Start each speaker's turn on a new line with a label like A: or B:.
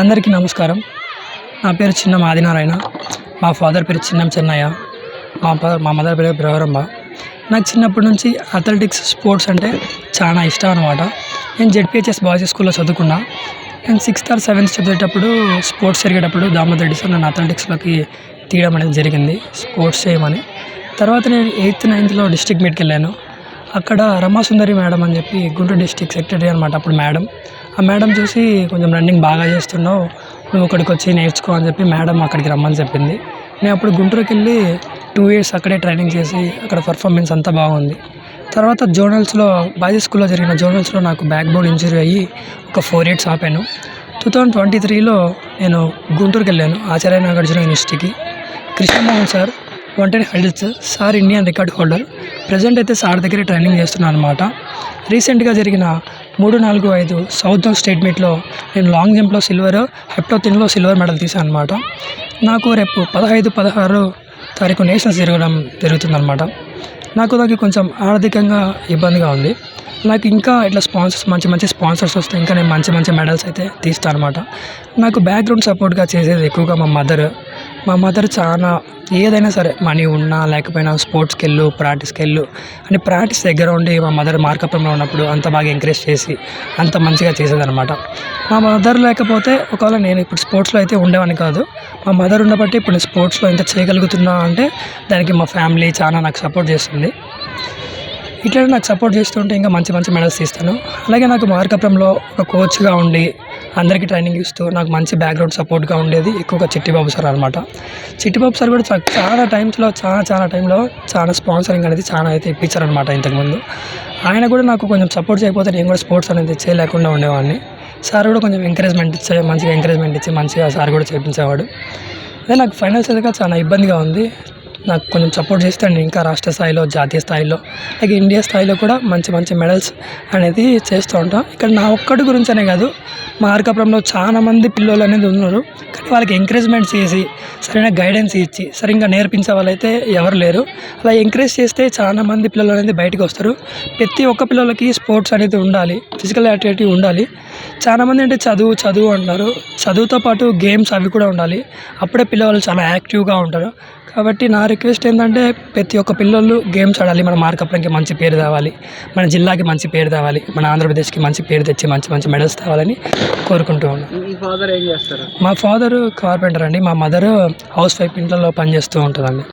A: అందరికీ నమస్కారం. నా పేరు చిన్న ఆదినారాయణ మా ఫాదర్ పేరు చిన్నం చెన్నయ్య. మా మా మదర్ పేరు బ్రవరమ్మ నాకు చిన్నప్పటి నుంచి అథ్లెటిక్స్ స్పోర్ట్స్ అంటే చాలా ఇష్టం అనమాట నేను జెడ్పిహెచ్ఎస్ బాయ్స్ స్కూల్లో చదువుకున్నా. నేను సిక్స్త్ ఆర్ సెవెంత్ చదివేటప్పుడు స్పోర్ట్స్ జరిగేటప్పుడు దామోదర్ రెడ్డి సార్ నన్ను అథ్లెటిక్స్లోకి తీయడం అనేది జరిగింది స్పోర్ట్స్ చేయమని. తర్వాత నేను ఎయిత్ నైన్త్లో డిస్ట్రిక్ట్ మీట్కి వెళ్ళాను. అక్కడ రమాసుందరి మేడం అని చెప్పి గుంటూరు డిస్టిక్ సెక్రటరీ అనమాట అప్పుడు మేడం. ఆ మేడం చూసి కొంచెం రన్నింగ్ బాగా చేస్తున్నావు నువ్వు ఇక్కడికి వచ్చి నేర్చుకో అని చెప్పి మేడం అక్కడికి రమ్మని చెప్పింది. నేను అప్పుడు గుంటూరుకి వెళ్ళి టూ ఇయర్స్ అక్కడే ట్రైనింగ్ చేసి అక్కడ పర్ఫార్మెన్స్ అంతా బాగుంది. తర్వాత జోనల్స్లో బాయ్స్ స్కూల్లో జరిగిన జోనల్స్లో నాకు బ్యాక్ బోన్ ఇంజరీ అయ్యి ఒక ఫోర్ ఇయర్స్ ఆపాను. టూ థౌజండ్ ట్వంటీ త్రీలో నేను గుంటూరుకి వెళ్ళాను ఆచార్య నాగార్జున యూనివర్సిటీకి కృష్ణమోహన్ సార్ వంటని health sir Indian record holder. Present అయితే సార్ దగ్గర ట్రైనింగ్ చేస్తున్నాను అనమాట రీసెంట్గా జరిగిన మూడు నాలుగు ఐదు సౌత్ స్టేట్ మీట్లో నేను లాంగ్ జంప్లో సిల్వర్ హెప్టోతిన్లో సిల్వర్ మెడల్ తీసాను అనమాట నాకు రేపు పదహైదు పదహారు తారీఖు నేషనల్స్ జరగడం జరుగుతుందన్నమాట. నాకు నాకు కొంచెం ఆర్థికంగా ఇబ్బందిగా ఉంది. నాకు ఇంకా ఇట్లా స్పాన్సర్స్ మంచి మంచి స్పాన్సర్స్ వస్తే ఇంకా నేను మంచి మంచి మెడల్స్ అయితే తీస్తాను అనమాట నాకు బ్యాక్గ్రౌండ్ సపోర్ట్గా చేసేది ఎక్కువగా మా మదర్. మా మదర్ చాలా ఏదైనా సరే మనీ ఉన్నా లేకపోయినా స్పోర్ట్స్కి వెళ్ళు ప్రాక్టీస్కి వెళ్ళు అని ప్రాక్టీస్ దగ్గర ఉండి మా మదర్ మార్కప్రంలో ఉన్నప్పుడు అంత బాగా ఎంకరేజ్ చేసి అంత మంచిగా చేసేదన్నమాట. మా మదర్ లేకపోతే ఒకవేళ నేను ఇప్పుడు స్పోర్ట్స్లో అయితే ఉండేవాడిని కాదు. మా మదర్ ఉండబట్టి ఇప్పుడు నేను స్పోర్ట్స్లో ఇంత చేయగలుగుతున్నా అంటే దానికి మా ఫ్యామిలీ చాలా నాకు సపోర్ట్ చేస్తుంది. ఇట్లనే నాకు సపోర్ట్ చేస్తుంటే ఇంకా మంచి మంచి మెడల్స్ తీస్తాను. అలాగే నాకు మార్కపురంలో ఒక కోచ్గా ఉండి అందరికీ ట్రైనింగ్ ఇస్తూ నాకు మంచి బ్యాక్గ్రౌండ్ సపోర్ట్గా ఉండేది ఎక్కువగా చిట్టిబాబు సార్ అనమాట చిట్టిబాబు సార్ కూడా చాలా టైమ్స్లో చాలా చాలా టైంలో చాలా స్పాన్సరింగ్ అనేది చాలా అయితే ఇప్పించారనమాట ఇంతకుముందు ఆయన కూడా నాకు కొంచెం సపోర్ట్ చేయకపోతే నేను కూడా స్పోర్ట్స్ అనేది చేయలేకుండా ఉండేవాడిని. సార్ కూడా కొంచెం ఎంకరేజ్మెంట్ ఇచ్చే మంచిగా ఎంకరేజ్మెంట్ ఇచ్చి మంచిగా సార్ కూడా చేయించేవాడు అదే నాకు ఫైనాన్షియల్గా చాలా ఇబ్బందిగా ఉంది. నాకు కొంచెం సపోర్ట్ చేస్తే నేను ఇంకా రాష్ట్ర స్థాయిలో జాతీయ స్థాయిలో. అలాగే ఇండియా స్థాయిలో కూడా మంచి మంచి మెడల్స్ అనేది చేస్తూ ఉంటాం. ఇక్కడ నా ఒక్కడి గురించనే కాదు మార్కాపురంలో చాలా మంది పిల్లలు అనేది ఉన్నారు. కానీ వాళ్ళకి ఎంకరేజ్మెంట్ చేసి సరైన గైడెన్స్ ఇచ్చి సరిగ్గా నేర్పించే వాళ్ళైతే ఎవరు లేరు. అలా ఎంకరేజ్ చేస్తే చాలామంది పిల్లలు అనేది బయటకు వస్తారు. ప్రతి ఒక్క పిల్లలకి స్పోర్ట్స్ అనేది ఉండాలి ఫిజికల్ యాక్టివిటీ ఉండాలి. చాలామంది అంటే చదువు చదువు అంటారు. చదువుతో పాటు గేమ్స్ అవి కూడా ఉండాలి. అప్పుడే పిల్లవాళ్ళు చాలా యాక్టివ్గా ఉంటారు. కాబట్టి నా రిక్వెస్ట్ ఏంటంటే ప్రతి ఒక్క పిల్లలు గేమ్స్ ఆడాలి. మన మార్కప్లకి మంచి పేరు తేవాలి. మన జిల్లాకి మంచి పేరు తేవాలి. మన ఆంధ్రప్రదేశ్కి మంచి పేరు తెచ్చి మంచి మంచి మెడల్స్ తేవాలని కోరుకుంటూ ఉన్నాను
B: మీ ఫాదర్ ఏం చేస్తారు?
A: మా ఫాదర్ కార్పెంటర్ అండి. మా మదర్ హౌస్ వైఫ్ ఇంట్లో పనిచేస్తూ ఉంటుందండి.